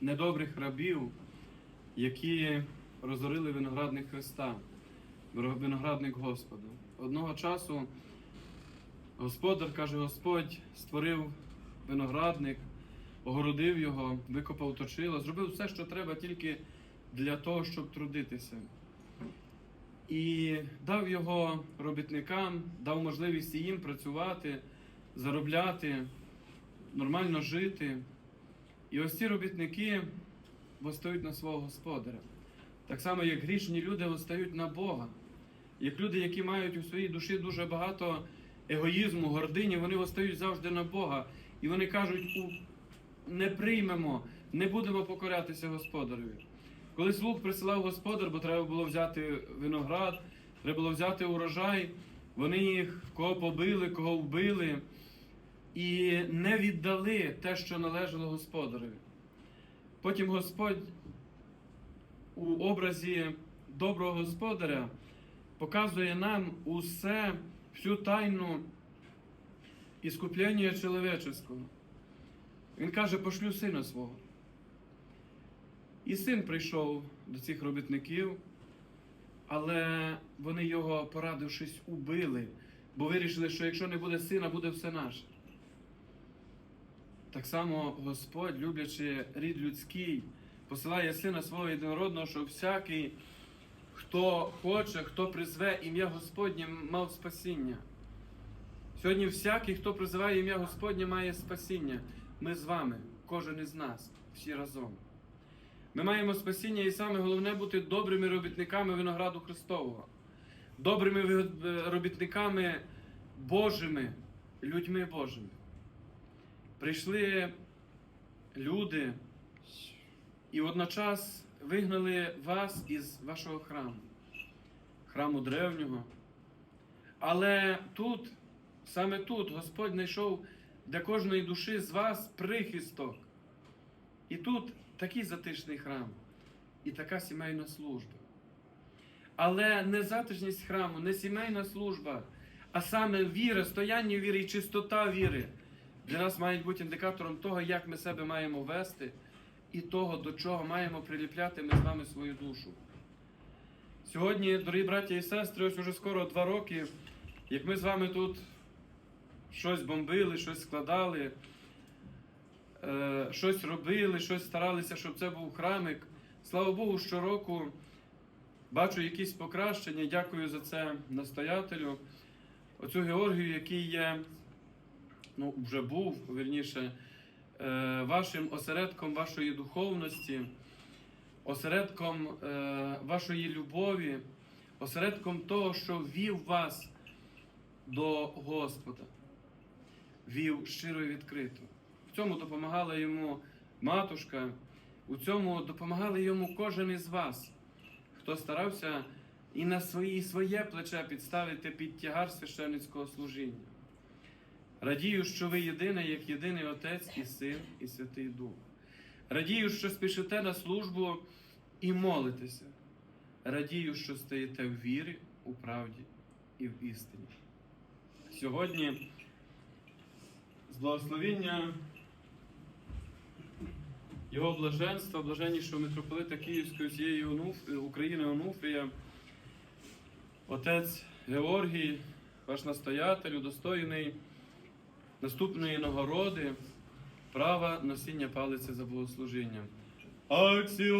недобрих рабів, які розорили виноградник Христа, виноградник Господа. Одного часу Господар, каже Господь, створив виноградник, огородив його, викопав точило, зробив все, що треба тільки для того, щоб трудитися. І дав його робітникам, дав можливість їм працювати, заробляти, нормально жити. І ось ці робітники постають на свого господаря. Так само, як грішні люди постають на Бога. Як люди, які мають у своїй душі дуже багато егоїзму, гордині, вони постають завжди на Бога. І вони кажуть, не приймемо, не будемо покорятися господареві. Коли слуг присилав господар, бо треба було взяти виноград, треба було взяти урожай, вони їх кого побили, кого вбили, і не віддали те, що належало господареві. Потім Господь у образі доброго господаря показує нам усе, всю тайну іскуплення чоловіческого. Він каже, пошлю сина свого. І син прийшов до цих робітників, але вони його, порадившись, убили, бо вирішили, що якщо не буде сина, буде все наше. Так само Господь, люблячи рід людський, посилає сина свого єдинородного, щоб всякий, хто хоче, хто призве ім'я Господнє, мав спасіння. Сьогодні всякий, хто призиває ім'я Господнє, має спасіння. Ми з вами, кожен із нас, всі разом. Ми маємо спасіння і саме головне бути добрими робітниками винограду Христового, добрими робітниками Божими, людьми Божими. Прийшли люди і водночас вигнали вас із вашого храму, храму древнього. Але тут, саме тут, Господь знайшов для кожної душі з вас прихисток. І тут такий затишний храм і така сімейна служба. Але не затишність храму, не сімейна служба, а саме віра, стояння віри і чистота віри для нас мають бути індикатором того, як ми себе маємо вести, і того, до чого маємо приліпляти ми з вами свою душу. Сьогодні, дорогі браті і сестри, ось уже скоро два роки, як ми з вами тут щось бомбили, щось складали, е, щось робили, щось старалися, щоб це був храмик. Слава Богу, щороку бачу якісь покращення. Дякую за це настоятелю. Оцю Георгію, який є, ну, вже був, вірніше, е, вашим осередком вашої духовності, осередком е, вашої любові, осередком того, що вів вас до Господа, вів щиро і відкрито. В цьому допомагала йому матушка, у цьому допомагали йому кожен із вас, хто старався і на свої, своє плече підставити під тягар священницького служіння. Радію, що ви єдине, як єдиний Отець і Син, і Святий Дух. Радію, що спішите на службу і молитеся. Радію, що стоїте в вірі, у правді і в істині. Сьогодні з благословіння його блаженства, блаженнішого митрополита Київської Онуф- України Онуфрія, отець Георгій, ваш настоятель, удостоєний наступної нагороди, права носіння палиці за богослужінням. Аксіо!